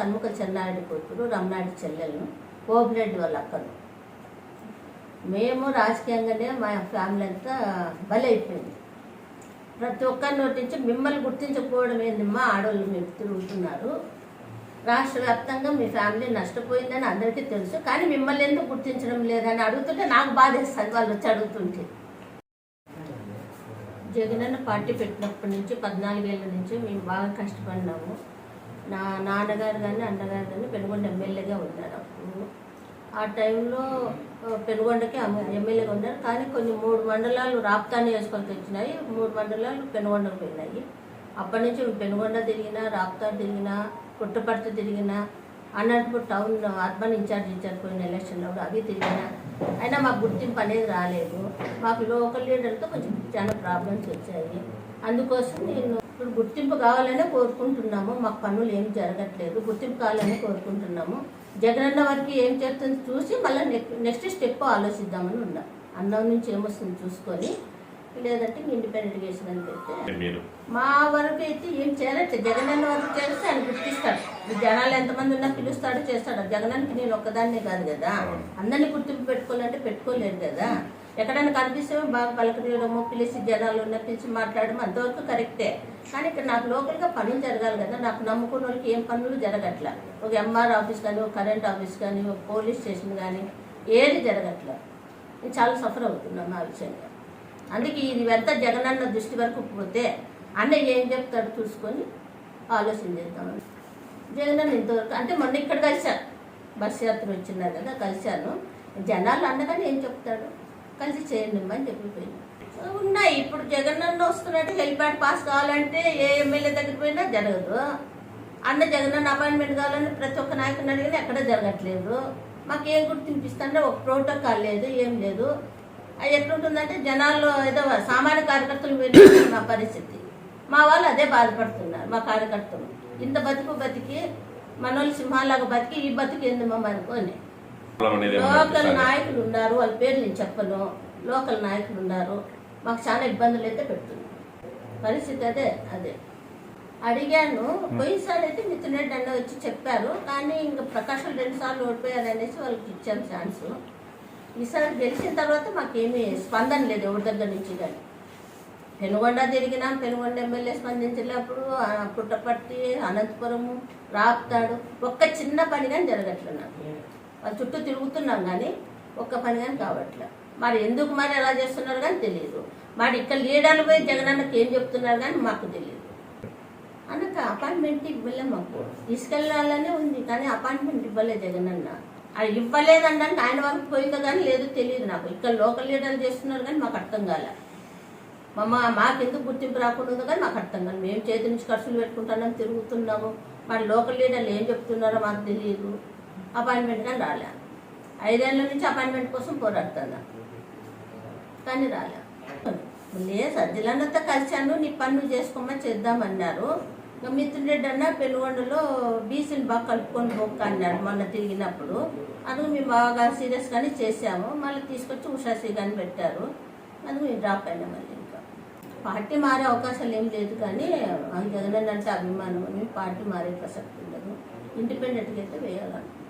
కన్ముక చెన్నారెడ్డి కూతురు రమణాడి చెల్లెలను ఓబిరెడ్డి వాళ్ళ అక్కను మేము రాజకీయంగానే మా ఫ్యామిలీ అంతా బలైపోయింది. ప్రతి ఒక్కరి నోటి నుంచి మిమ్మల్ని గుర్తించకపోవడం ఏందమ్మా ఆడవాళ్ళు మీరు తిరుగుతున్నారు. రాష్ట్ర వ్యాప్తంగా మీ ఫ్యామిలీ నష్టపోయిందని అందరికీ తెలుసు కానీ మిమ్మల్ని ఎందుకు గుర్తించడం లేదని అడుగుతుంటే నాకు బాధేస్తుంది వాళ్ళు వచ్చి అడుగుతుంటే. జగనన్న పార్టీ పెట్టినప్పటి నుంచి పద్నాలుగేళ్ళ నుంచి మేము బాగా కష్టపడినాము. నా నాన్నగారు కానీ అన్నగారు కానీ పెనుగొండ ఎమ్మెల్యేగా ఉన్నారు అప్పుడు. ఆ టైంలో పెనుగొండకి ఎమ్మెల్యేగా ఉన్నారు. కానీ కొన్ని మూడు మండలాలు రాప్తా నియోజకవర్గం వచ్చినాయి మూడు మండలాలు పెనుగొండకు పోయినాయి. అప్పటి నుంచి పెనుగొండ తిరిగినా రాప్తా తిరిగినా పుట్టపర్తి తిరిగినా Anantapur town urban in-charge in-charge పోయిన ఎలక్షన్లో అవి తిరిగినా. అయినా మాకు గుర్తింపు అనేది రాలేదు. మాకు లోకల్ లీడర్తో కొంచెం చాలా ప్రాబ్లమ్స్ వచ్చాయి. అందుకోసం నేను ఇప్పుడు గుర్తింపు కావాలనే కోరుకుంటున్నాము. మాకు పనులు ఏం జరగట్లేదు. గుర్తింపు కావాలని కోరుకుంటున్నాము. జగనన్న వారికి ఏం చేస్తుందో చూసి మళ్ళీ నెక్స్ట్ స్టెప్ ఆలోచిద్దామని ఉన్నాం. అన్నం నుంచి ఏమొస్తుంది చూసుకొని లేదంటే ఇండిపెండెంట్ చేసిన అని పెడితే. మా వరకు అయితే ఏం చేయలేదు జగనన్న వరకు చేస్తే ఆయన గుర్తిస్తాడు. జనాలు ఎంతమంది ఉన్నా పిలుస్తాడు చేస్తాడు. జగనానికి నేను ఒక్కదాన్నే కాదు కదా. అందరినీ గుర్తింపు పెట్టుకోవాలంటే పెట్టుకోలేదు కదా. ఎక్కడైనా కనిపిస్తే బాగా పలకరియడము పిలిచి జనాలు నప్పించి మాట్లాడడం అంతవరకు కరెక్టే. కానీ ఇక్కడ నాకు లోకల్గా పనులు జరగాలి కదా నాకు నమ్ముకున్న వాళ్ళకి ఏం పనులు జరగట్లా. ఒక ఎంఆర్ ఆఫీస్ కానీ ఒక కరెంట్ ఆఫీస్ కానీ ఒక పోలీస్ స్టేషన్ కానీ ఏది జరగట్లా. నేను చాలా సఫర్ అవుతున్నాను ఆ విషయంగా అందుకే ఇది ఎంత జగనన్న దృష్టి వరకు పోతే అన్నయ్య ఏం చెప్తాడు చూసుకొని ఆలోచన చేద్దామని జగనన్న ఇంతవరకు అంటే మొన్న ఇక్కడ కలిశాను బస్ యాత్ర వచ్చినారు కదా కలిశాను జనాలు అన్నగానే ఏం చెప్తాడు? కలిసి చేయండి అమ్మా అని చెప్పిపోయింది. ఉన్నాయి. ఇప్పుడు జగనన్న వస్తున్నట్టు హెలిప్యాడ్ పాస్ కావాలంటే ఏ ఎమ్మెల్యే దగ్గర పోయినా జరగదు. అన్న జగనన్న అపాయింట్మెంట్ కావాలని ప్రతి ఒక్క నాయకుని అడిగినా ఎక్కడ జరగట్లేదు. మాకేం గుర్తింపిస్తుంటే ఒక ప్రోటోకాల్ లేదు ఏం లేదు. అది ఎట్లుంటుందంటే జనాల్లో ఏదో సామాన్య కార్యకర్తలు వెళ్ళిన పరిస్థితి. మా వాళ్ళు అదే బాధపడుతున్నారు మా కార్యకర్తలు. ఇంత బతుకు బతికి మనోళ్ళు సింహాలాగా బతికి ఈ బతుకు ఎందుమమ్మ అనుకోని లోకల్? నాయకులు ఉన్నారు వాళ్ళ పేర్లు నేను చెప్పను. లోకల్ నాయకులు ఉన్నారు. మాకు చాలా ఇబ్బందులు అయితే పెడుతుంది. పరిస్థితి అదే అదే. అడిగాను పోయినసారి అయితే మిథున్ రెడ్డి అన్న వచ్చి చెప్పారు. కానీ ఇంకా ప్రకాశం రెండు సార్లు ఓడిపోయారు అనేసి వాళ్ళకి ఇచ్చాం ఛాన్స్. ఈసారి గెలిచిన తర్వాత మాకేమీ స్పందన లేదు ఎవరి దగ్గర నుంచి కానీ. పెనుగొండ తిరిగినాం పెనుగొండ ఎమ్మెల్యే స్పందించలేప్పుడు పుట్టపర్తి అనంతపురము రాపుతాడు. ఒక్క చిన్న పని కానీ జరగట్లేదు నాకు. వాళ్ళ చుట్టూ తిరుగుతున్నాం కానీ ఒక్క పని కానీ కావట్లే. మరి ఎందుకు మరి ఎలా చేస్తున్నారు కానీ తెలియదు మరి ఇక్కడ లీడర్లు పోయి జగనన్నకి ఏం చెప్తున్నారు కానీ మాకు తెలియదు అన్నక అపాయింట్మెంట్ ఇవ్వలే మాకు. తీసుకెళ్ళాలనే ఉంది కానీ అపాయింట్మెంట్ ఇవ్వలే జగనన్న. అది ఇవ్వలేదనడానికి ఆయన వరకు పోయిందో కానీ లేదు తెలియదు నాకు. ఇక్కడ లోకల్ లీడర్లు చేస్తున్నారు కానీ మాకు అర్థం కాలే. మమ్మ మాకెందుకు గుర్తింపు రాకుండా కానీ మాకు అర్థం కాదు మేము చేతి నుంచి ఖర్చులు పెట్టుకుంటున్నాం తిరుగుతున్నాము. మరి లోకల్ లీడర్లు ఏం చెప్తున్నారో మాకు తెలియదు అపాయింట్మెంట్ కానీ రాలే. ఐదేళ్ళ నుంచి అపాయింట్మెంట్ కోసం పోరాడుతున్నా. కానీ రాలే. లే సజ్జలన్నతో కలిశాను నీ పన్ను చేసుకోమని చేద్దామన్నారు. ఇంకా మిథున్ రెడ్డి అన్న పెనుగొండలో బీసీని బాగా కలుపుకొని బొక్క అన్నాడు మొన్న తిరిగినప్పుడు. అందుకు మేము బాగా సీరియస్గానే చేసాము మళ్ళీ తీసుకొచ్చి ఉషాశ్రీ కానీ పెట్టారు. అందుకు మేము డ్రాప్ అయినా మళ్ళీ ఇంకా. పార్టీ మారే అవకాశాలు ఏం లేదు కానీ అది జగనన్న అంటే అభిమానం. అని పార్టీ మారే ప్రసక్తి ఉండదు. ఇండిపెండెంట్గా అయితే వేయాలనుకుంటున్నాం